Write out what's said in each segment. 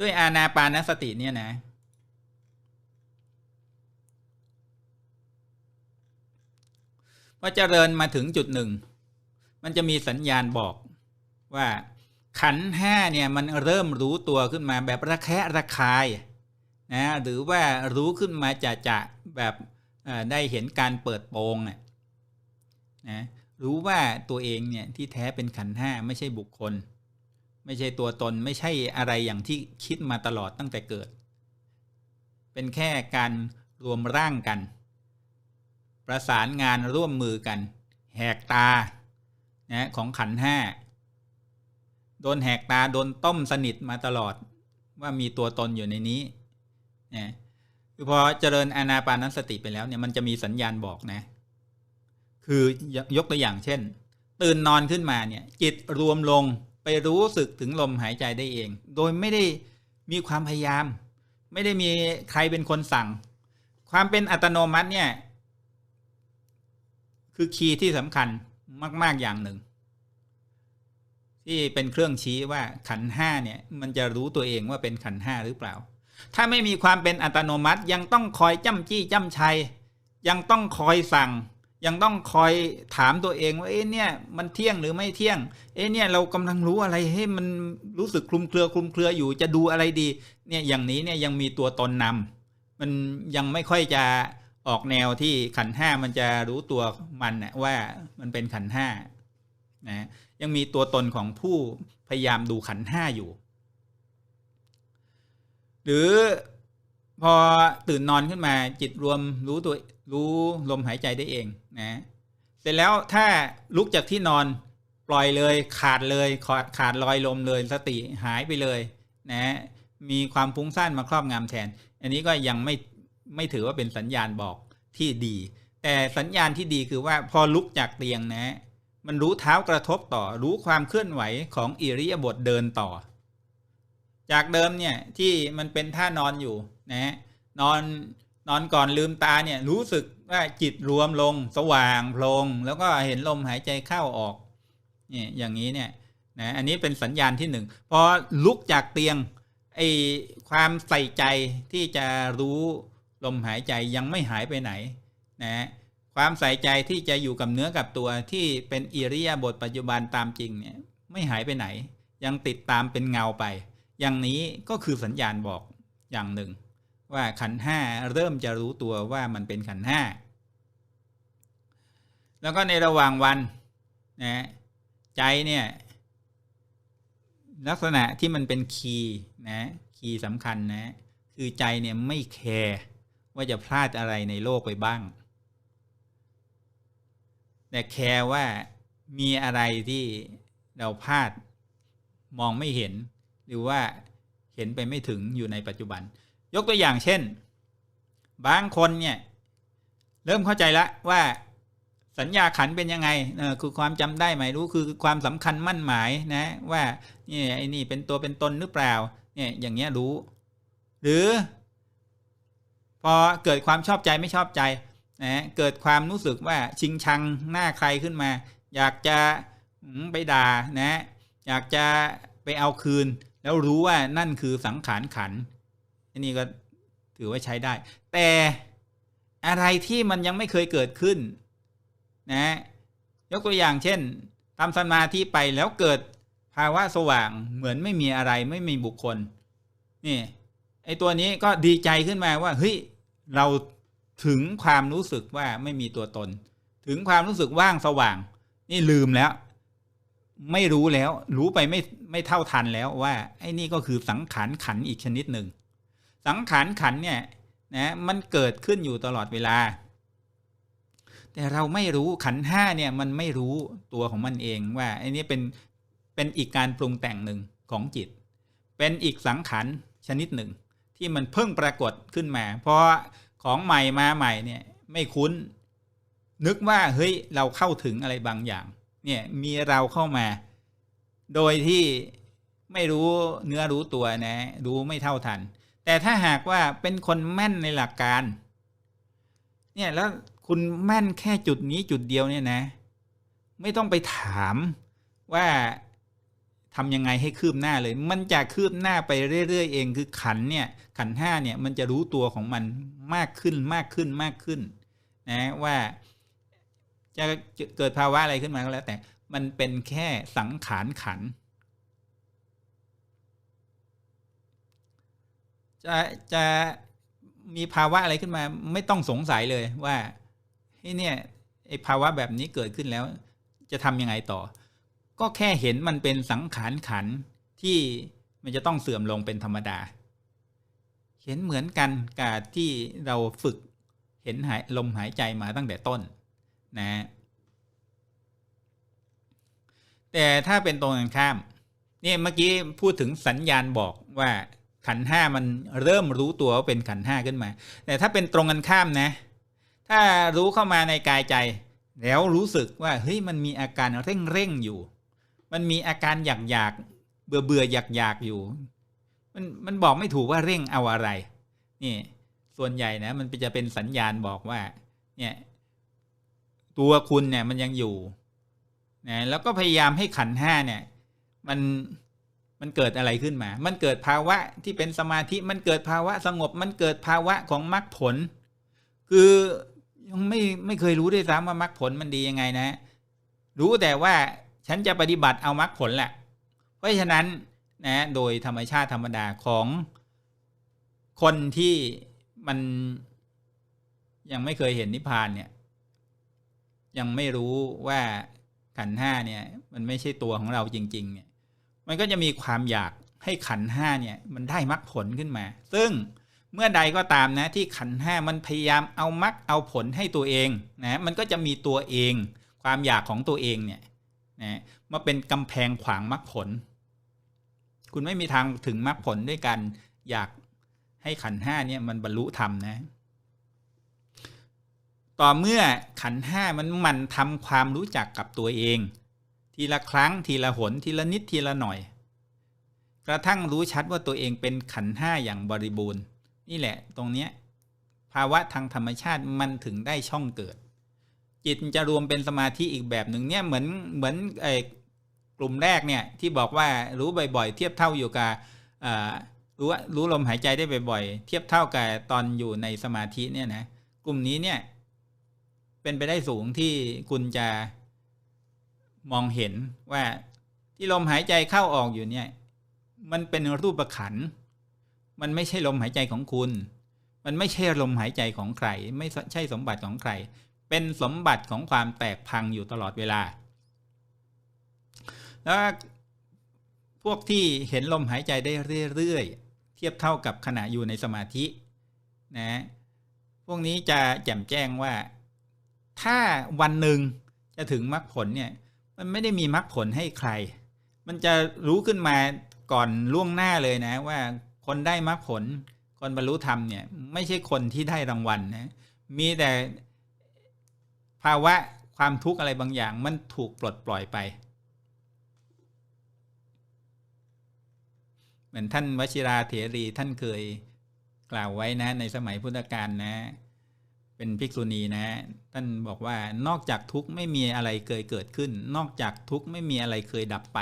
ด้วยอานาปานสติเนี่ยนะ พอเจริญมาถึงจุดหนึ่ง มันจะมีสัญญาณบอกว่าขันห้าเนี่ยมันเริ่มรู้ตัวขึ้นมาแบบระแคะระคายนะหรือว่ารู้ขึ้นมาจะจะแบบได้เห็นการเปิดโปงนะรู้ว่าตัวเองเนี่ยที่แท้เป็นขันห้าไม่ใช่บุคคล ไม่ใช่ตัวตนไม่ใช่อะไรอย่างที่คิดมาตลอดตั้งแต่เกิด เป็นแค่การรวมร่างกัน ประสานงานร่วมมือกัน แหกตานะของขันห้าโดนแหกตาโดนต้มสนิทมาตลอดว่ามีตัวตนอยู่ในนี้นะคือพอเจริญอานาปานสติไปแล้วเนี่ยมันจะมีสัญญาณบอกนะ คือยกตัวอย่างเช่น ตื่นนอนขึ้นมาเนี่ยจิตรวมลง ไปรู้สึกถึงลมหายใจได้เอง โดยไม่ได้มีความพยายาม ไม่ได้มีใครเป็นคนสั่ง ความเป็นอัตโนมัติเนี่ย คือคีย์ที่สำคัญมาก ๆอย่างหนึ่ง ที่เป็นเครื่องชี้ว่าขันห้าเนี่ย มันจะรู้ตัวเองว่าเป็นขันห้าหรือเปล่า ถ้าไม่มีความเป็นอัตโนมัติยังต้องคอยจ้ำจี้จ้ำชัย ยังต้องคอยสั่ง ยังต้องคอยถามตัวเองว่าเอ๊ะเนี่ยมันเที่ยงหรือไม่เที่ยง เอ๊ะเนี่ยเรากำลังรู้อะไรให้มันรู้สึกคลุมเครือคลุมเครืออยู่จะดูอะไรดี เนี่ยอย่างนี้เนี่ยยังมีตัวตนนำมันยังไม่ค่อยจะออกแนวที่ขันห้ามันจะรู้ตัวมันนะว่ามันเป็นขันห้านะยังมีตัวตนของผู้พยายามดูขันห้าอยู่ หรือ พอตื่นนอนขึ้นมาจิตรวมรู้ตัวรู้ลมหายใจได้เองนะเสร็จแล้วถ้าลุกจากที่นอนปล่อยเลยขาดเลยขาดขาดลอยลมเลยสติหายไปเลยนะมีความฟุ้งซ่านมาครอบงำแทน อันนี้ก็ยังไม่ไม่ถือว่าเป็นสัญญาณบอกที่ดี แต่สัญญาณที่ดีคือว่าพอลุกจากเตียงนะ มันรู้เท้ากระทบต่อรู้ความเคลื่อนไหวของอิริยาบถเดินต่อ จากเดิมเนี่ยที่มันเป็นท่านอนอยู่ นะนอนนอนก่อนลืมตาเนี่ยรู้สึกว่าจิตรวมลงสว่างโพลงแล้วก็เห็นลมหายใจเข้าออกเนี่ยอย่างนี้เนี่ยนะอันนี้เป็นสัญญาณที่หนึ่งพอลุกจากเตียงไอความใส่ใจที่จะรู้ลมหายใจยังไม่หายไปไหนนะความใส่ใจที่จะอยู่กับเนื้อกับตัวที่เป็นอิริยาบถปัจจุบันตามจริงเนี่ยไม่หายไปไหน ยังติดตามเป็นเงาไป อย่างนี้ก็คือสัญญาณบอกอย่างหนึ่ง ว่าขันห้าเริ่มจะรู้ตัวว่ามันเป็นขันห้าแล้วก็ในระหว่างวันนะใจเนี่ยลักษณะที่มันเป็นคีย์นะคีย์สำคัญนะคือใจเนี่ยไม่แคร์ว่าจะพลาดอะไรในโลกไปบ้าง แต่แคร์ว่ามีอะไรที่เราพลาดมองไม่เห็น หรือว่าเห็นไปไม่ถึงอยู่ในปัจจุบัน ยกตัวอย่างเช่น บางคนเนี่ย เริ่มเข้าใจแล้วว่าสัญญาขันเป็นยังไงเออคือความจำได้ไหมรู้คือความสำคัญมั่นหมายนะว่าเนี่ยไอ้นี่เป็นตัวเป็นตนหรือเปล่า เนี่ยอย่างเงี้ยรู้ หรือ พอเกิดความชอบใจไม่ชอบใจนะเกิดความรู้สึกว่าชิงชังหน้าใครขึ้นมา อยากจะไปด่านะ อยากจะไปเอาคืน แล้วรู้ว่านั่นคือสังขารขัน อันนี้ก็ถือว่าใช้ได้ แต่อะไรที่มันยังไม่เคยเกิดขึ้นนะยกตัวอย่างเช่นทำสมาธิไปแล้วเกิดภาวะสว่างเหมือนไม่มีอะไรไม่มีบุคคลนี่ไอตัวนี้ก็ดีใจขึ้นมาว่าเฮ้ยเราถึงความรู้สึกว่าไม่มีตัวตน ถึงความรู้สึกว่างสว่าง นี่ลืมแล้ว ไม่รู้แล้ว รู้ไปไม่ไม่เท่าทันแล้วว่า ไอ้นี่ก็คือสังขารขันอีกชนิดหนึ่ง สังขารขันเนี่ยนะมันเกิดขึ้นอยู่ตลอดเวลา แต่เราไม่รู้ขันห้าเนี่ยมันไม่รู้ตัวของมันเองว่าไอ้นี่เป็นเป็นอีกการปรุงแต่งหนึ่งของจิต เป็นอีกสังขารชนิดหนึ่ง ที่มันเพิ่งปรากฏขึ้นมา เพราะของใหม่มาใหม่เนี่ยไม่คุ้น นึกว่าเฮ้ยเราเข้าถึงอะไรบางอย่างเนี่ยมีเราเข้ามา โดยที่ไม่รู้เนื้อรู้ตัวนะ รู้ไม่เท่าทัน แต่ถ้าหากว่าเป็นคนแม่นในหลักการ เนี่ยแล้วคุณแม่นแค่จุดนี้จุดเดียวเนี่ยนะ ไม่ต้องไปถามว่าทำยังไงให้คืบหน้าเลย มันจะคืบหน้าไปเรื่อยๆเองคือขันเนี่ยขันห้าเนี่ยมันจะรู้ตัวของมันมากขึ้นมากขึ้นมากขึ้นนะว่าจะเกิดภาวะอะไรขึ้นมาก็แล้วแต่ มันเป็นแค่สังขารขัน จะจะมีภาวะอะไรขึ้นมา ไม่ต้องสงสัยเลยว่าเฮ้ยเนี่ยไอภาวะแบบนี้เกิดขึ้นแล้ว จะทำยังไงต่อ ก็แค่เห็นมันเป็นสังขารขันที่มันจะต้องเสื่อมลงเป็นธรรมดา เห็นเหมือนกันกับที่เราฝึกเห็นหายลมหายใจมาตั้งแต่ต้นนะแต่ถ้าเป็นตรงกันข้าม เนี่ยเมื่อกี้พูดถึงสัญญาณบอกว่า ขันห้ามันเริ่มรู้ตัวว่าเป็นขันห้าขึ้นมา แต่ถ้าเป็นตรงกันข้ามนะ ถ้ารู้เข้ามาในกายใจ แล้วรู้สึกว่าเฮ้ยมันมีอาการเร่งเร่งอยู่ มันมีอาการอยากอยากเบื่อเบื่ออยากอยากอยู่ มันมันบอกไม่ถูกว่าเร่งเอาอะไร นี่ ส่วนใหญ่นะ มันจะเป็นสัญญาณบอกว่า เนี่ย ตัวคุณเนี่ยมันยังอยู่นะแล้วก็พยายามให้ขันห้าเนี่ย มัน มันเกิดอะไรขึ้นมา มันเกิดภาวะที่เป็นสมาธิ มันเกิดภาวะสงบ มันเกิดภาวะของมรรคผล คือยังไม่ไม่เคยรู้ด้วยซ้ำว่ามรรคผลมันดียังไงนะ รู้แต่ว่าฉันจะปฏิบัติเอามรรคผลแหละ เพราะฉะนั้นนะโดยธรรมชาติธรรมดาของคนที่มันยังไม่เคยเห็นนิพพานเนี่ย ยังไม่รู้ว่าขันห้าเนี่ย มันไม่ใช่ตัวของเราจริง ๆ เนี่ย มันก็จะมีความอยากให้ขันห้าเนี่ยมันได้มรรคผลขึ้นมา ซึ่งเมื่อใดก็ตามนะที่ขันห้ามันพยายามเอามรรคเอาผลให้ตัวเองนะมันก็จะมีตัวเอง ความอยากของตัวเองเนี่ยนะมาเป็นกำแพงขวางมรรคผล คุณไม่มีทางถึงมรรคผลด้วยกันอยากให้ขันห้าเนี่ยมันบรรลุธรรมนะ ต่อเมื่อขันห้ามันมันทำความรู้จักกับตัวเอง ทีละครั้งทีละหนทีละนิดทีละหน่อย กระทั่งรู้ชัดว่าตัวเองเป็นขันห้าอย่างบริบูรณ์ นี่แหละตรงเนี้ยภาวะทางธรรมชาติมันถึงได้ช่องเกิด จิตจะรวมเป็นสมาธิอีกแบบหนึ่งเนี่ยเหมือนเหมือนไอ้กลุ่มแรกเนี่ยที่บอกว่ารู้บ่อยๆ เทียบเท่าอยู่กับรู้รู้ลมหายใจได้บ่อยๆ เทียบเท่ากับตอนอยู่ในสมาธิเนี่ยนะกลุ่มนี้เนี่ยเป็นไปได้สูงที่คุณจะ มองเห็นว่าที่ลมหายใจเข้าออกอยู่เนี่ย มันเป็นรูปขัน มันไม่ใช่ลมหายใจของคุณ มันไม่ใช่ลมหายใจของใคร ไม่ใช่สมบัติของใคร เป็นสมบัติของความแตกพังอยู่ตลอดเวลา แล้วพวกที่เห็นลมหายใจได้เรื่อยๆ เทียบเท่ากับขณะอยู่ในสมาธินะ พวกนี้จะแจ่มแจ้งว่า ถ้าวันหนึ่งจะถึงมรรคผลเนี่ย มันไม่ได้มีมรรคผลให้ใคร มันจะรู้ขึ้นมาก่อนล่วงหน้าเลยนะ ว่าคนได้มรรคผล คนบรรลุธรรมเนี่ย ไม่ใช่คนที่ได้รางวัลนะ มีแต่ภาวะความทุกข์อะไรบางอย่าง มันถูกปลดปล่อยไป เหมือนท่านวชิราเถรีท่านเคยกล่าวไว้นะ ในสมัยพุทธกาลนะ เป็นภิกษุณีนะฮะท่านบอกว่านอกจากทุกข์ไม่มีอะไรเคยเกิดขึ้น นอกจากทุกข์ไม่มีอะไรเคยดับไป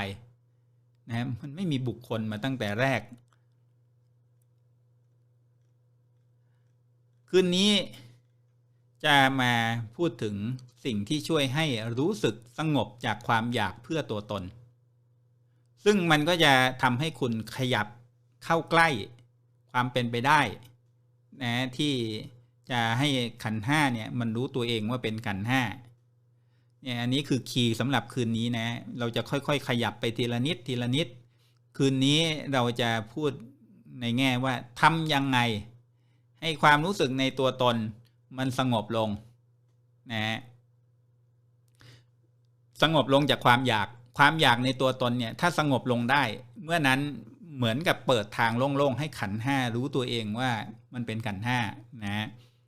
นะมันไม่มีบุคคลมาตั้งแต่แรก คืนนี้จะมาพูดถึงสิ่งที่ช่วยให้รู้สึกสงบจากความอยากเพื่อตัวตน ซึ่งมันก็จะทำให้คุณขยับเข้าใกล้ความเป็นไปได้นะที่ จะให้ขันห้าเนี่ยมันรู้ตัวเองว่าเป็นขันห้าเนี่ยอันนี้คือคีย์สำหรับคืนนี้นะ เราจะค่อยๆ ขยับไปทีละนิดทีละนิด คืนนี้เราจะพูดในแง่ว่าทำยังไง ให้ความรู้สึกในตัวตนมันสงบลงนะสงบลงจากความอยากความอยากในตัวตนเนี่ยถ้าสงบลงได้ เมื่อนั้นเหมือนกับเปิดทางโล่งๆให้ขันห้ารู้ตัวเองว่ามันเป็นขันห้านะ